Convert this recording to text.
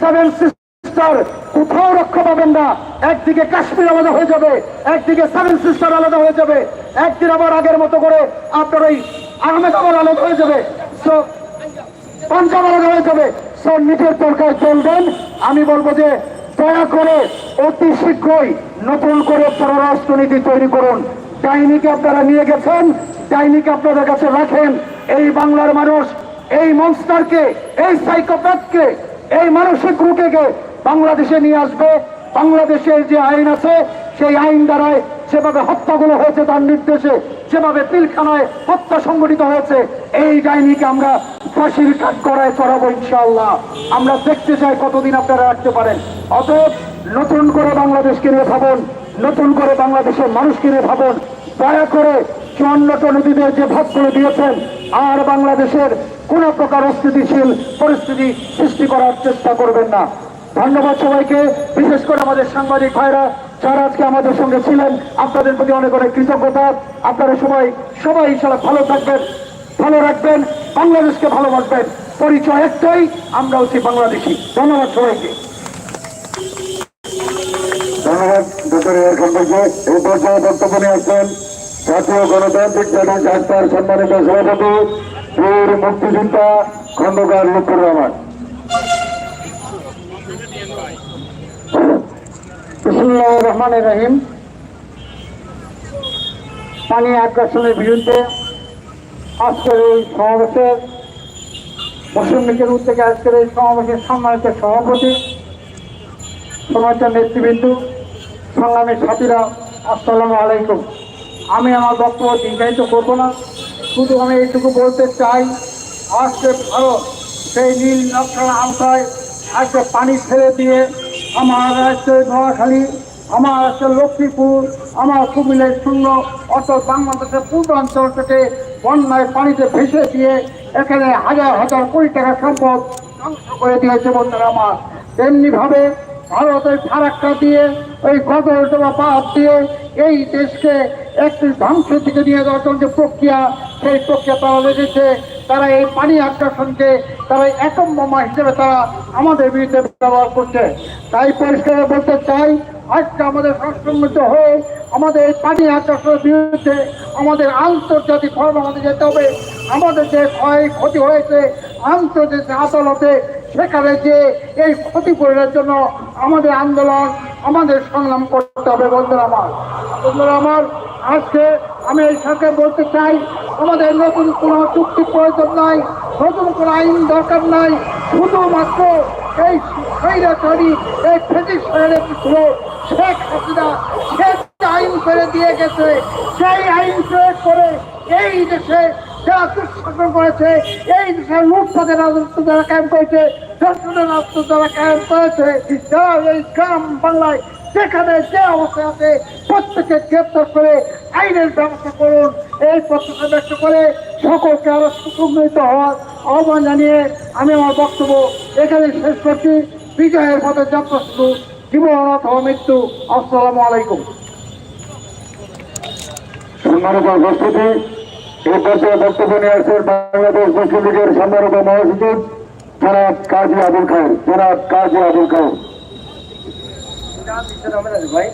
Seven sister কোথাও রক্ষা পাবেন না। একদিকে কাশ্মীর আলাদা হয়ে যাবে, একদিকে সেভেন সিস্টার আলাদা হয়ে যাবে। একদিন আবার আগের মতো করে আপনার ওই আহমেদাবাদ আলাদা হয়ে যাবে। পাঞ্জাব আলাদা হয়ে যাবে। স্যার নিজের দরকার চলবেন। আমি বলব যে দয়া করে অতি শীঘ্রই নতুন করে পররাষ্ট্রনীতি তৈরি করুন। ডাইনিকে আপনারা নিয়ে গেছেন, ডাইনিকে আপনাদের কাছে রাখেন। এই বাংলার মানুষ, এই মনস্টারকে এই সাইকোপ্যাথকে এই মানসিক রোগীকে বাংলাদেশে নিয়ে আসবে। বাংলাদেশের যে আইন আছে, সেই আইন দ্বারায় যেভাবে হত্যাগুলো হয়েছে তার নির্দেশে, যেভাবে পিলখানায় হত্যা সংগঠিত হয়েছে, এই ডাইনিকে আমরা ফাঁসির কাঠ করায় চড়াবো ইনশাআল্লাহ। আমরা দেখতে চাই কতদিন আপনারা রাখতে পারেন। অতএব নতুন করে বাংলাদেশকে নিয়ে ভাবুন, নতুন করে বাংলাদেশের মানুষকে নিয়ে ভাবুন। দয়া করে চুয়ান্নটা নদীদের যে ভাগগুলো দিয়েছেন, আর বাংলাদেশের কোন প্রকার অস্থিতিশীল পরিস্থিতি সৃষ্টি করার চেষ্টা করবেন না। ধন্যবাদ সবাইকে। বিশেষ করে আমাদের সাংবাদিক ভাইরা, যারা আজকে আমাদের সঙ্গে ছিলেন, আপনাদের প্রতি অনেক অনেক কৃতজ্ঞতা। আপনারা সবাই সবাই ইনশাল্লাহ ভালো থাকবেন, ভালো রাখবেন, বাংলাদেশকে ভালোবাসবেন। পরিচয় একটাই আমরা হচ্ছি বাংলাদেশি। ধন্যবাদ সবাইকে। ধন্যবাদ, ডক্টর এর এই পর্যায়ে বক্তব্য নিয়ে আসছেন জাতীয় গণতান্ত্রিক দল সম্মানিত সভাপতি বীর মুক্তিযোদ্ধা খন্দকার লুৎফুর রহমান। বিসমুল্লাহ রহমান রহিম। পানি আগ্রাসনের বিরুদ্ধে আজকের এই সমাবেশের মুসলিম লীগের উদ্যোগে আজকের এই সমাবেশের সম্মানিত সভাপতি সমাজ নেতৃবৃন্দ, সংগ্রামী সাথীরা, আসসালামু আলাইকুম। আমি আমার বক্তব্য দীর্ঘায়িত করব না। শুধু আমি এইটুকু বলতে চাই, আজকে ভারত সেই নীল নকশার আওতায় আজকে পানি ছেড়ে দিয়ে আমার রাজ্যের নোয়াখালী, আমার আছে লক্ষ্মীপুর, আমার কুমিল্লার শূন্য, অর্থাৎ বাংলাদেশের পূর্বাঞ্চল থেকে বন্যায় পানিতে ভেসে দিয়ে এখানে হাজার হাজার কোটি টাকা সম্পদ ধ্বংস করে দিয়েছে বন্ধুরা আমার। তেমনিভাবে ভারতের ফারাক্কা দিয়ে, ওই গদরটোলা পাহাড় দিয়ে এই দেশকে একটি ধ্বংসের দিকে নিয়ে যাওয়ার জন্য যে প্রক্রিয়া, সেই প্রক্রিয়া তারা লেগেছে তারা এই পানি আগ্রাসনকে, তারা একম বোমা হিসেবে তারা আমাদের বিরুদ্ধে ব্যবহার করছে। তাই পরিষ্কার বলতে চাই, আজকে আমাদের সংসম্মিত হয়ে আমাদের এই পানি আগ্রাসনের বিরুদ্ধে আমাদের আন্তর্জাতিক ফর্ম আমাদের যেতে হবে। আমাদের যে ক্ষয় ক্ষতি হয়েছে, আন্তর্জাতিক আদালতে সেখানে যে এই ক্ষতিপূরণের জন্য আমাদের আন্দোলন, আমাদের সংগ্রাম করতে হবে বন্ধুরা আমার। বন্ধুরা আমার, আজকে আমি এই সরকার বলতে চাই, আমাদের নতুন কোনো চুক্তি প্রয়োজন নাই, নতুন কোনো আইন দরকার নাই, শুধুমাত্র এই স্বৈরাচারী, এই ফেটিস ছিল শেখ হাসিনা, শেখ আইন করে দিয়ে গেছে, সেই আইন প্রয়োগ করে এই দেশে করেছে, এই দেশের লুটপাতের রাজত্ব যারা কায়েম করেছে, ধর্ষণের রাজত্ব যারা কায়েম করেছে যারা এই গ্রাম বাংলায় যেখানে যে অবস্থায় আছে প্রত্যেকে গ্রেপ্তার করে আইনের ব্যবস্থা করুন। এই প্রত্যাশা ব্যক্ত করে সকলকে আরও সুসংগঠিত হওয়ার আহ্বান জানিয়ে আমি আমার বক্তব্য এখানে শেষ করছি। বিজয়ের পথে যাত্রা শুরু। জীবন অথবা মৃত্যু। আসসালামু আলাইকুম। সম্মানিত উপস্থিতি এই পর্যায়ে বক্তব্য নিয়ে আসছেন বাংলাদেশ মুসলিম লীগের সম্মানিত মহাসচিব জনাব কাজী আবুল খায়ের। জনাব কাজী আবুল খায়ের। ভাই?